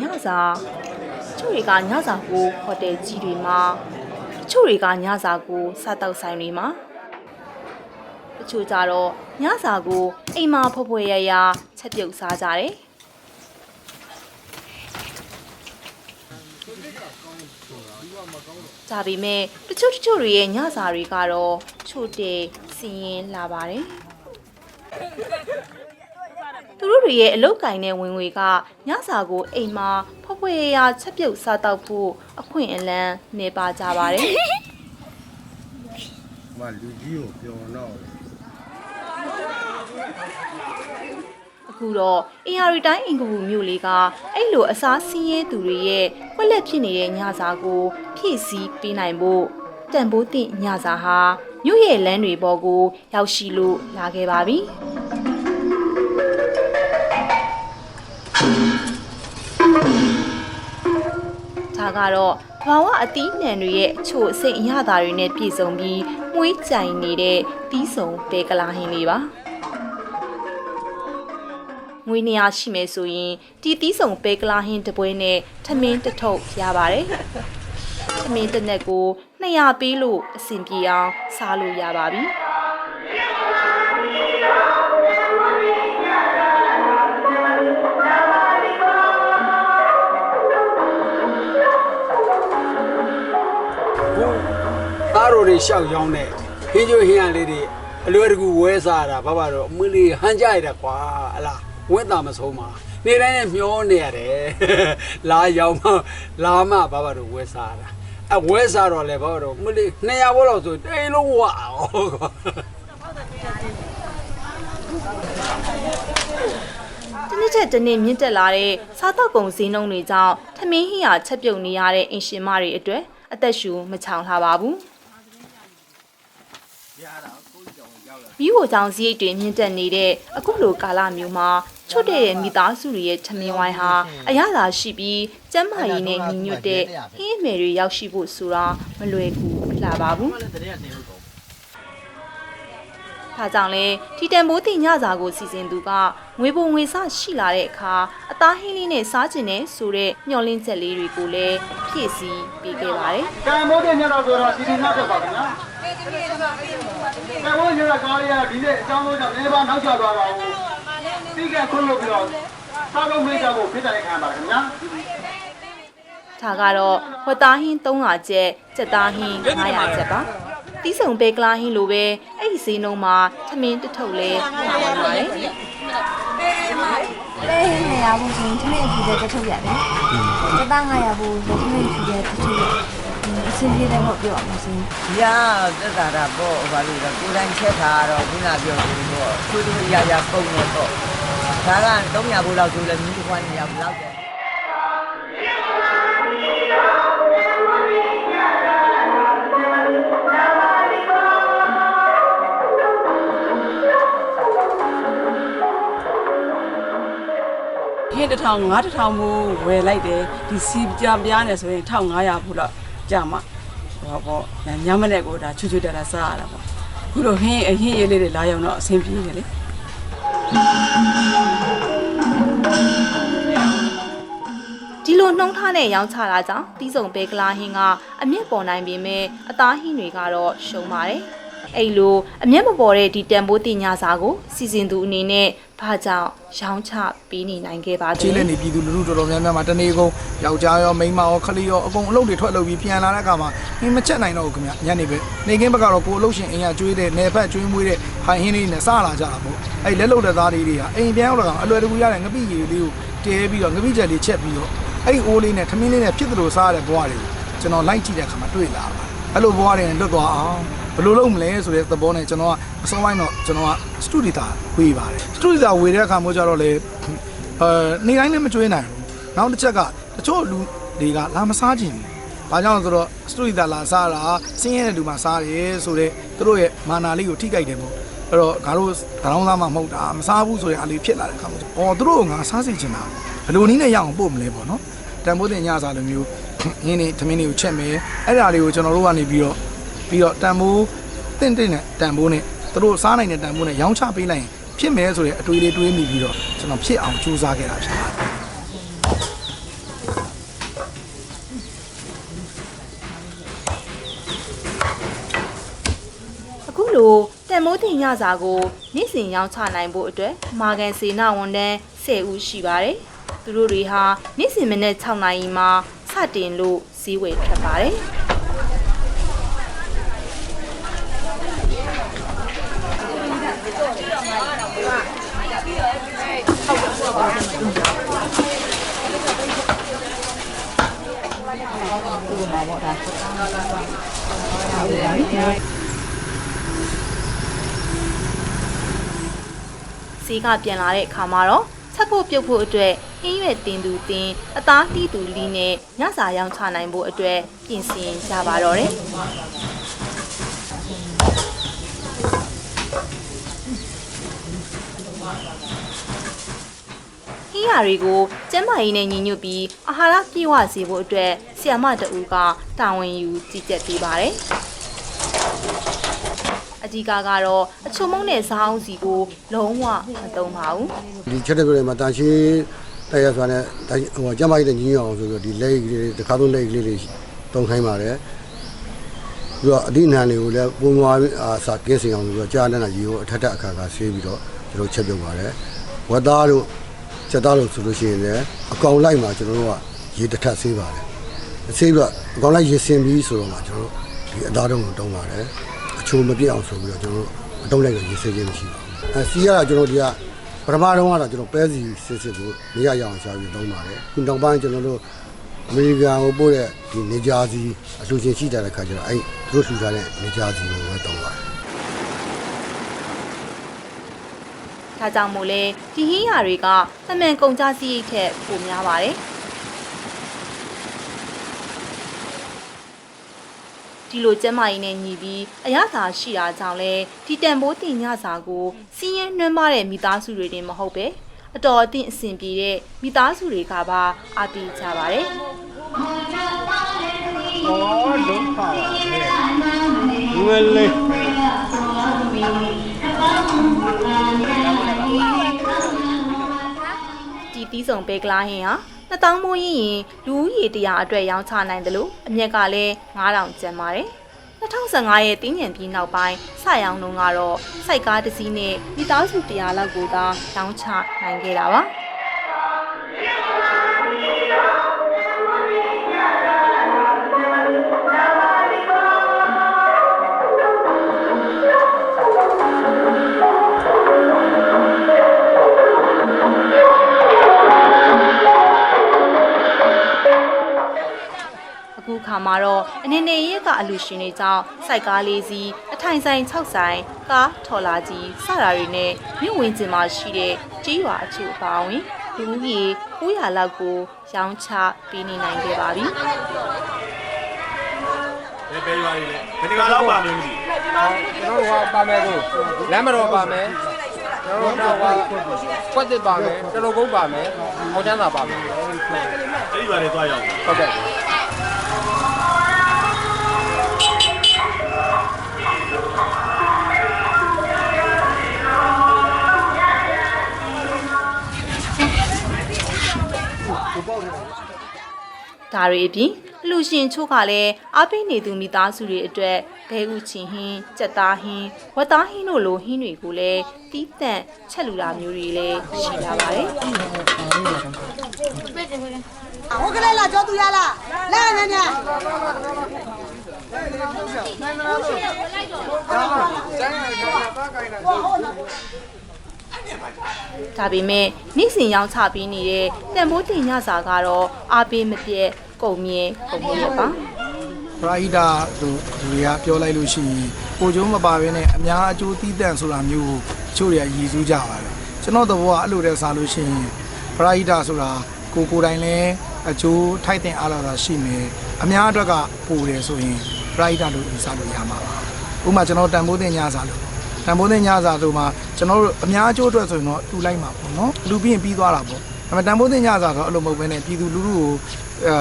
ညစာချို့တွေကညစာကိုဟိုတယ်ကြီးတွေမှာချို့တွေကညစာကိုစားတောက်ဆိုင်တွေမှာတချို့ကြတော့ညစာကိုအိမ်မှာဖွယ်ဖွယ်ရရချက်ပြုတ်စားကြတယ်ဒါပေမဲ့တချို့တချို့တွေရဲ့ညစာတွေကတော့ချို့တဲ့စီရင်လာပါတယ် သူတို့တွေရဲ့အလုတ်ကင်တဲ့ဝင်ငွေကညစာကိုအိမ်မှာဖွယ်ဖွယ်ရရချက်ပြုတ်စားတော့ဖို့အခွင့်အလမ်းနေပါကြပါတယ်မလူကြီးကိုပြောတော့အခုတော့အင်ယာရီတိုင်းအင်္ဂပူမြို့လေးကအဲ့လိုအစားစင်းရဲသူတွေရဲ့ခွက်လက်ဖြစ်နေတဲ့ညစာကိုဖြည့်ဆည်းပေးနိုင်ဖို့တန်ဖိုးသင့်ညစာဟာ မြို့ရဲ့လမ်းတွေပေါ်ကို ရောက်ရှိလို့လာခဲ့ပါပြီဒါကတော့ဘာဝအသီးနှံတွေရဲ့အချို့အစိတ်အရသာတွေနဲ့ပြည့်စုံပြီးမှုေးကြိုင်နေတဲ့တီးဆုံပဲကလာဟင်းလေးပါငွေ200ရှိမယ်ဆိုရင်ဒီသီးဆောင်ပဲကလာဟင်းတစ်ပွဲနဲ့ထမင်းတစ်ထုပ်ရပါတယ်။ ထမင်းတစ်နက်ကို200ပေးလို့အဆင်ပြေအောင်စားလို့ရပါပြီ။သားတော်တွေရှောက်ရောင်းတဲ့ဟင်းကျွေးဟင်းရလေးတွေအလွယ်တကူဝဲစားရတာဘာပါတော့အမလေးဟန်ကြရတာကွာအလားဝင်းတာမဆုံးပါနေတိုင်းနဲ့မျောနေရတယ်လာရောင်းမလာမဘာပါတော့ဝဲစားရတာ အဝဲစားတော့လေဘာပါတော့အမလေး200ဘောလောက်ဆိုတိန်လုံးဝအောင်ကွာတစ်နေ့ချက်တစ်နေ့မြင့်တက်လာတဲ့စားတောက်ကုန်ဈေးနှုန်းတွေကြောင့်ထမင်းဟင်းရချက်ပြုတ်နေရတဲ့အင်ရှင်မတွေအတွက်အသက်ရှူမချောင်လှပါဘူးမိဖို့ကြောင့်ဈေးတွေမြင့်တက်နေတဲ့အခုလိုကာလမျိုးမှာ ချွတ်တဲ့မိသားစုတွေရဲ့ထမင်းဝိုင်းဟာအရသာရှိပြီးကျန်းမာရေးနဲ့ညီညွတ်တဲ့ဟင်းအမယ်တွေရောက်ရှိဖို့ဆိုတာမလွယ်ကူလှပါဘူး။ဒါကြောင့်လဲဒီတန်ဖိုးတင်ညစာကိုစီစဉ်သူကငွေပုံငွေစရှိလာတဲ့အခါအသားဟင်းလေးနဲ့စားကျင်တဲ့ဆိုတဲ့မျောလင်းချက်လေးတွေကိုလည်းဖြည့်ဆည်းပေးခဲ့ပါတယ်။ကံမိုးတဲ့ညတော့ဆိုတော့ဒီဒီနောက်တော့ပါခင်ဗျာကံမိုးညတော့ကားလေးကဒီနေ့အကြောင်းလို့ကြောင့်နေပါနောက်ကျသွားပါဘူး ပြီးကခွန်းလို့ပြီးတော့စားလို့မေးကြဖို့ဖိတ်တယ်ခံပါခင်ဗျာဒါကတော့ဝတ်သားဟင်း300ကျက်စက်သားဟင်း900ကျက်ပါတီးဆုံပဲကလာဟင်းလိုပဲအဲ့ဒီဈေးနှုန်းမှာသမင်းတစ်ထုပ်လဲပါဝင်ပါတယ်လဲနေရဘူးဆိုရင်သမီးအဖြူတဲ့တစ်ထုပ်ရတယ်။တသား900ဘူးသမီးအဖြူတဲ့တစ်ထုပ်ရ။အစင်းပြေတဲ့ဟုတ်ပြောအောင်စင်း။ညာသက်သာတာပေါ့ဘာလို့လဲကိုယ်တိုင်ချက်ထားတော့ခုနပြောသလိုပေါ့သူတို့ရရပုံနေပေါ့။ ဒါက300ဘိုးလောက်ဆိုလဲမိခွန်းနေရဘလောက်တယ်ဟင်းတစ်ထောင်ငါးတစ်ထောင်မို့ဝယ်လိုက်တယ်ဒီစီကြံပြားနေဆိုရင်1500ဘူးလောက်ကြာမှဟောပေါ့ညမနဲ့ကိုဒါချွတ်ချွတ်တတာစားရတာပေါ့ခုလိုဟင်းအဟင်းရေးလေးတွေလာရောက်တော့အဆင်ပြေတယ်လေ ဒီလိုနှုံးထားတဲ့ရောင်းချတာကြောင့်တီးဆုံပဲကလာဟင်းကအမျက်ပေါ်နိုင်ပေမဲ့အသားဟင်းတွေကတော့ရှုံပါတယ်အဲ့လိုအမျက်မပေါ်တဲ့ဒီတန်ဖိုးတင်ညာစာကိုစီစဉ်သူအနေနဲ့ ဘာကြောင့်ရောင်းချပေးနေနိုင်ခဲ့ပါသကျေးလဲလက်နေပြည်သူလူထုတော်တော်များများမှာတနေ့ကုန်ယောက်ျားရောမိန်းမရောခလေးရောအကုန်အလုပ်တွေထွက်လုပ်ပြီးပြန်လာတဲ့အခါမှာဟင်းမချက်နိုင်တော့ဘူးခင်ဗျညနေပဲနေကင်းဘက်ကတော့ကိုယ်အလုပ်ရှင်အိမ်ကကျွေးတဲ့နယ်ဖက်ကျွေးမွေးတဲ့ဟိုင်ဟင်းလေးနဲ့စားလာကြတာပေါ့အဲ့လက်လုပ်တဲ့သားလေးတွေကအိမ်ပြန်ရောက်တော့အလွယ်တကူရတဲ့ငပိရည်လေးကိုတဲပြီးတော့ငပိချက်လေးချက်ပြီးတော့အဲ့ဒီအိုးလေးနဲ့ထမင်းလေးနဲ့ဖြစ်သလိုစားရတဲ့ဘဝတွေကိုကျွန်တော်လိုက်ကြည့်တဲ့အခါမှာတွေ့လာပါတယ်အဲ့လိုဘဝတွေနဲ့လွတ်သွားအောင် ဘယ်လိုလုပ်မလဲဆိုတဲ့သဘောနဲ့ကျွန်တော်ကအစောပိုင်းတော့ကျွန်တော်ကစတူဒီတာဝေးပါတယ်စတူဒီတာဝေးတဲ့အခါမျိုးကျတော့လေအဲနေတိုင်းလည်းမကျွေးနိုင်ဘူးနောက်တစ်ချက်ကတချို့လူတွေကလာမစားခြင်းဘူးဘာကြောင့်လဲဆိုတော့စတူဒီတာလာစားတာစင်းရဲတဲ့လူမှစားတယ်ဆိုတော့သူတို့ရဲ့မာနာလေးကိုထိကြိုက်တယ်မို့အဲ့တော့ငါတို့တောင်းသားမှမဟုတ်တာမစားဘူးဆိုတဲ့အားလေးဖြစ်လာတဲ့အခါမှာအော်သူတို့ကငါစားစီချင်တာဘယ်လိုနည်းနဲ့ရအောင်ပို့မလဲပေါ့နော်တန်ဖိုးတင်ညစားလိုမျိုးရင်းနေသမင်းလေးကိုချက်မယ်အဲ့ဒါလေးကိုကျွန်တော်တို့ကနေပြီးတော့ ပြီးတော့တန်ဖိုးတင့်တင့်နဲ့တန်ဖိုးနဲ့သူတို့စားနိုင်တဲ့တန်ဖိုးနဲ့ရောင်းချပေးလိုက်ရင်ဖြစ်မယ်ဆိုတဲ့အတွေ့အလေးတွေးမိပြီးတော့ကျွန်တော်ဖြစ်အောင်ကြိုးစားခဲ့တာဖြစ်ပါတယ်လိုတန်မိုးတင်ရစာကိုနေ့စဉ်ရောင်းချနိုင်ဖို့အတွက်မာကန်စေနာဝန်တန်း10ဦးရှိပါတယ်။သူတို့တွေဟာနေ့စဉ်မနေ့6နာရီမှာစတင်လို့ဈေးဝယ်ထွက်ပါတယ်။ ဈေးကပြန်လာတဲ့အခါမှာတော့ချက်ဖို့ပြုတ်ဖို့အတွက်ဟင်းရွက်တင်သူတင်အသားတီးသူလီနဲ့ညစာရောင်းချနိုင်ဖို့အတွက်ပြင်ဆင်ကြပါတော့တယ် ဟင်းယာတွေကိုကျန်းမာရေးနဲ့ညီညွတ်ပြီးအာဟာရပြည့်ဝစေဖို့အတွက်ဆီယမတအူးကတာဝန်ယူကြီးကြပ်ပေးပါတယ်။အကြီးကားကတော့အချုံမုံနဲ့ဇာအောင်စီကိုလုံးဝမသုံးပါဘူးဒီချက်တဲ့ပြည်မှာတန်ရှင်းတရားစွာနဲ့ဟိုကျမကြီးတဲ့ညီညွတ်အောင်ဆိုပြီးဒီလက်ကြီးလေးတစ်ခါသုံးလက်ကြီးလေးတုံခိုင်းပါတယ်ပြီးတော့အဓိနာတွေကိုလည်းပုံမွားအာစာကင်းစင်အောင်ဆိုပြီးတော့ကြားတဲ့နာကြီးကိုအထက်ထက်အခါခါဆေးပြီးတော့ကျွန်တော်ချက်ပြုတ်ပါတယ်ဝတ်သားတို့ ချက်သားတို့ဆိုလို့ရှိရင်လည်းအကောင်လိုက်မှာကျွန်တော်တို့ကရေတစ်ထက်ဆေးပါတယ်ဆေးပြီးတော့အကောင်လိုက်ရေစင်ပြီးဆိုတော့မှကျွန်တော်တို့ဒီအသားတုံးကိုတုံးပါတယ်အချိုမပြည့်အောင်ဆိုပြီးတော့ကျွန်တော်တို့အတုံးလိုက်တော့ရေစင်ခြင်းမရှိပါဘူးအဲစီးရတာကျွန်တော်ဒီကပထမတော့ကတော့ကျွန်တော်ပဲစီစစ်စစ်ကိုမရရအောင်ရှာပြီးလုံးပါတယ်ခုနောက်ပိုင်းကျွန်တော်တို့အမေရိကန်ကိုပို့တဲ့ဒီနေဂျာစီအလှူရှင်ရှိတဲ့ခါကျတော့အဲ့သူတို့လှူထားတဲ့နေဂျာစီကိုပဲတောင်းပါတယ်။ ဒါကြောင့်မို့လဲဒီဟင်းယာတွေကတမန်ကုန်ကြစည်းရိတ်ထက်ပိုများပါတယ်။ဒီလိုကျန်းမာရေးနဲ့ညီပြီးအရသာရှိတာကြောင့်လဲဒီတန်ဖိုးတင်ညစာကိုစီးရဲနှွမ်းမတဲ့မိသားစုတွေတင်မဟုတ်ပဲအတော်အသင့်အဆင်ပြေတဲ့မိသားစုတွေကပါအားပေးကြပါတယ်။ငယ်လေး ဒီတီးစုံပဲကလာဟင်းဟာနှစ်တောင်းမိုးရင်ရင်လူဦးရေတရာအတွက်ရောင်းချနိုင်တယ်လို့အမြက်ကလည်း9000ကျန်ပါတယ်2015ရဲ့တင်းညံပြီးနောက်ပိုင်းစရောင်းလုံးကတော့စိုက်ကားတစ်စီးနဲ့မိသားစု100လောက်ကိုသာရောင်းချနိုင်ခဲ့တာပါ အခုခါမှာတော့အနေနဲ့ရက်ကအလူရှင်တွေကြောင့်စိုက်ကားလေးစီးအထိုင်ဆိုင်6ဆိုင်ကားထော်လာကြီးစတာတွေနဲ့မြို့ဝင်ကျင်မှာရှိတဲ့ကြီးရွာအချို့အပါအဝင်လူဦးရေ900လောက်ကိုရောင်းချပေးနေနိုင်ခဲ့ပါပြီဘယ်ပဲရွာတွေလဲဘယ်ဒီကလောက်ပါမလို့မသိကျွန်တော်တို့ကပါမယ်ကိုလမ်းမတော်ပါမယ်ကျွန်တော်တို့ကကွက်တစ်ပါမယ်တလူကုန်းပါမယ်အောင်ချမ်းသာပါမယ်အဲ့ဒီရွာတွေသွားရောက်ဟုတ်ကဲ့ ဒါတွေအပြင်အလူရှင်ချို့ကလည်းအားပေးနေသူမိသားစုတွေအတွက်ဘဲဥချင်ဟင်းကြက်သားဟင်းဝက်သားဟင်းတို့လိုဟင်းတွေကိုလည်းတီးတန့်ချက်လူတာမျိုးတွေလည်းရှိလာပါတယ်ဟုတ်ကလေးလားကြောသူရလားလဲနေနေ ဒါပေမဲ့နေ့စဉ်ရောင်းချပေးနေတဲ့တန်ဖိုးတင်ညစာကတော့အားပေးမပြတ်ကုန်မြဲကုန်မြဲပါပရာဟိတာတို့လူတွေကပြောလိုက်လို့ရှိရင်ကိုကျိုးမပါဘဲနဲ့အများအကျိုးသီးတန့်ဆိုတာမျိုးကိုတချို့တွေကရည်စူးကြပါတယ်ကျွန်တော်သဘောကအဲ့လိုတည်းစားလို့ရှိရင်ပရာဟိတာဆိုတာကိုကိုယ်တိုင်လည်းအကျိုးထိုက်တဲ့အားလာတာရှိမယ်အများအတွက်ကပိုတယ်ဆိုရင်ပရာဟိတာလို့ယူဆလို့ရမှာပါဥပမာကျွန်တော်တန်ဖိုးတင်ညစာလို့ တန်ဖိုးတင်ညစာဆိုမှကျွန်တော်တို့အများအကျိုးအတွက်ဆိုရင်တော့တူလိုက်မှာပေါ့နော်လူပြီးရင်ပြီးသွားတာပေါ့ဒါပေမဲ့တန်ဖိုးတင်ညစာဆိုတော့အဲ့လိုမဟုတ်ဘဲနဲ့ပြည်သူလူထုကိုအဲ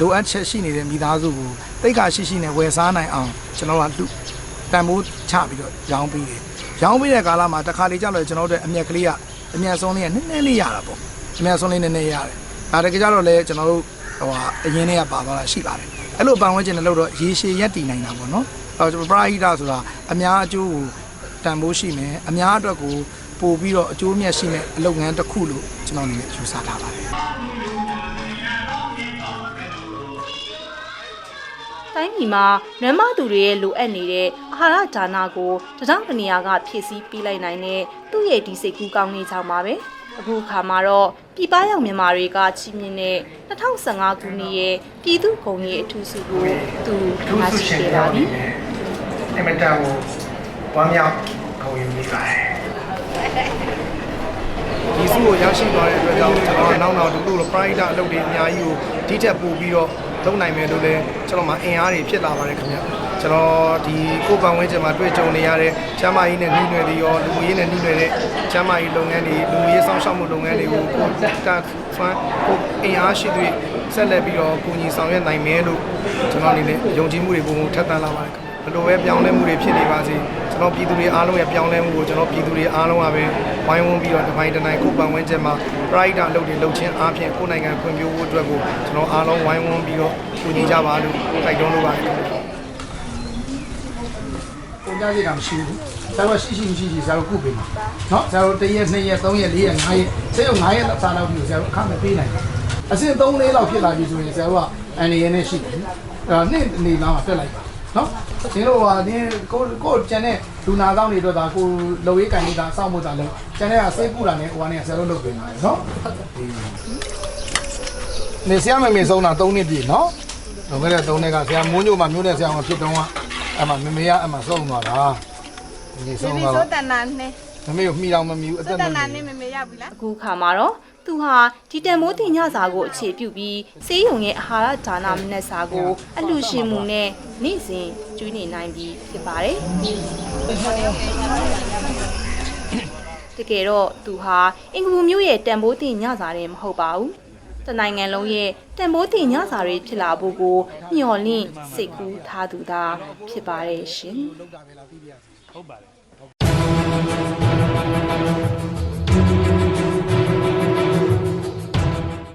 လိုအပ်ချက်ရှိနေတဲ့မိသားစုကိုတိတ်ခါရှိရှိနဲ့ဝယ်စားနိုင်အောင်ကျွန်တော်ကလူတန်ဖိုးချပြီးတော့ရောင်းပေးတယ်ရောင်းပေးတဲ့ကာလမှာတစ်ခါလေကြောက်လို့ကျွန်တော်တို့အမျက်ကလေးကအမျက်ဆုံးလေးကနည်းနည်းလေးရတာပေါ့အမျက်ဆုံးလေးနည်းနည်းရတယ်ဒါတကယ်ကြတော့လေကျွန်တော်တို့ဟိုဟာအရင်တည်းကပါသွားတာရှိပါတယ်အဲ့လိုပန်ဝဲကျင်နဲ့လို့တော့ရေရှည်ရက်တည်နိုင်တာပေါ့နော်အဲတော့ပရာဟိတဆိုတာအများအကျိုးကို တန်ဖိုးရှိမယ်အများအတွက်ကိုပို့ပြီးတော့အကျိုးမြတ်ရှိမယ်အလုပ်ငန်းတစ်ခုလို့ကျွန်တော်အနေနဲ့ယူဆထားပါတယ်တိုင်းပြည်မှာနွမ်းမသူတွေရဲ့လိုအပ်နေတဲ့အာဟာရဒါနာကိုတထောင်တနေရာကဖြည့်ဆည်းပေးလိုက်နိုင်တဲ့သူ့ရဲ့ဒီစိတ်ကူးကောင်းလေးကြောင့်ပါပဲအခုအခါမှာတော့ပြည်ပရောက်မြန်မာတွေကချီးမြှင့်တဲ့2015ခုနှစ်ရဲ့ပြည်သူ့ဂုဏ်ရေးအထူးဆုကိုသူရရှိခဲ့ပါပြီအမတန်ကို ဝမ်းမြောက်ခေါင်းရင်းမိပါတယ်ဒီစုကိုရရှိသွားတဲ့အတွက်ကြောင့်ကျွန်တော်နောက်နောက်တို့လို pride အလုပ်တွေအများကြီးကိုဒီထက်ပိုပြီးတော့လုပ်နိုင်မယ်လို့လည်းကျွန်တော်မှအင်အားတွေဖြစ်လာပါတယ်ခင်ဗျကျွန်တော်ဒီကိုယ်ပန်ဝန်းကျင်မှာတွေ့ကြုံနေရတဲ့ကျမ်းမာရေးနဲ့နှီးနွယ်တွေရောလူမှုရေးနဲ့နှီးနွယ်တဲ့ကျမ်းမာရေးလုပ်ငန်းတွေလူမှုရေးဆောင်ရှောက်မှုလုပ်ငန်းတွေကိုကိုယ်တန်ဖန်ကိုအင်အားရှိတွေဆက်လက်ပြီးတော့ကိုညီဆောင်ရွက်နိုင်မယ်လို့ကျွန်တော်အနေနဲ့ယုံကြည်မှုတွေပုံထက်သန်လာပါတယ်ခင်ဗျ ဘယ်လိုပဲပြောင်းလဲမှုတွေဖြစ်နေပါစေကျွန်တော်ပြည်သူတွေအားလုံးရဲ့ပြောင်းလဲမှုကိုကျွန်တော်ပြည်သူတွေအားလုံးကပဲဝိုင်းဝန်းပြီးတော့တစ်ပိုင်းတစ်နိုင်ကိုယ်ပန်ဝန်းကျင်မှာ pride အလုပ်တွေလုပ်ခြင်းအားဖြင့်ကိုယ်နိုင်ငံဖွံ့ဖြိုးဖို့အတွက်ကိုကျွန်တော်အားလုံးဝိုင်းဝန်းပြီးတော့ကူညီကြပါလို့တိုက်တွန်းလိုပါတယ်ခင်ဗျပုံကြရတာမရှိဘူးဆရာတို့ရှိရှိမရှိရှိဆရာတို့ကုပေးမှာเนาะဆရာတို့1ရက်2ရက်3ရက်4ရက်5ရက်ဆရာတို့9ရက်စာလောက်ပြီးဆရာတို့အခမပေးနိုင်ဘူးအဆင့်3လေးလောက်ဖြစ်လာပြီဆိုရင်ဆရာတို့ကအန်ရနဲ့ရှိတယ်အဲနှစ်နေလောက်မှာတက်လိုက်ပါ နော်ဒီလိုဟာဒီကိုကိုကျန်တဲ့လူနာကောင်းတွေတော့ဒါကိုလုံရေးကန်နေတာစောင့်မှုတာလို့ကျန်တဲ့ကစေးပူတာနဲ့ဟိုကနေဆရာတို့လုပ်ပေးမှာနော်နေဆရာမမေဆုံးတာ3နှစ်ပြည့်နော်လွန်ခဲ့တဲ့3နှစ်ကဆရာမိုးညိုမှာမျိုးနဲ့ဆရာမဖြစ်တော့ကအမှမမေကအမှဆုံးသွားတာဒီဆုံးသွားဆိုတန်နာနဲ့မမေကိုမှီတော့မမှီဘူးအသက်တမန်နာမှီနဲ့မမေရောက်ပြီလားအခုခါမှာတော့ သူဟာဒီတန်မိုးတင်ညစာကိုအခြေပြုပြီးစေးရုံရဲ့အာဟာရဒါနမနက်စာကိုအလှရှင်မှုနဲ့နေ့စဉ်ကျွေးနေနိုင်ပြီးဖြစ်ပါတယ်တကယ်တော့သူဟာအင်္ဂပူမြို့ရဲ့တန်ဖိုးတင်ညစာတယ်မဟုတ်ပါဘူးတနိုင်ငံလုံးရဲ့တန်ဖိုးတင်ညစာတွေဖြစ်လာဖို့ကိုမျှော်လင့်စိတ်ကူးထားသူသာဖြစ်ပါတယ်ရှင်ဟုတ်ပါတယ်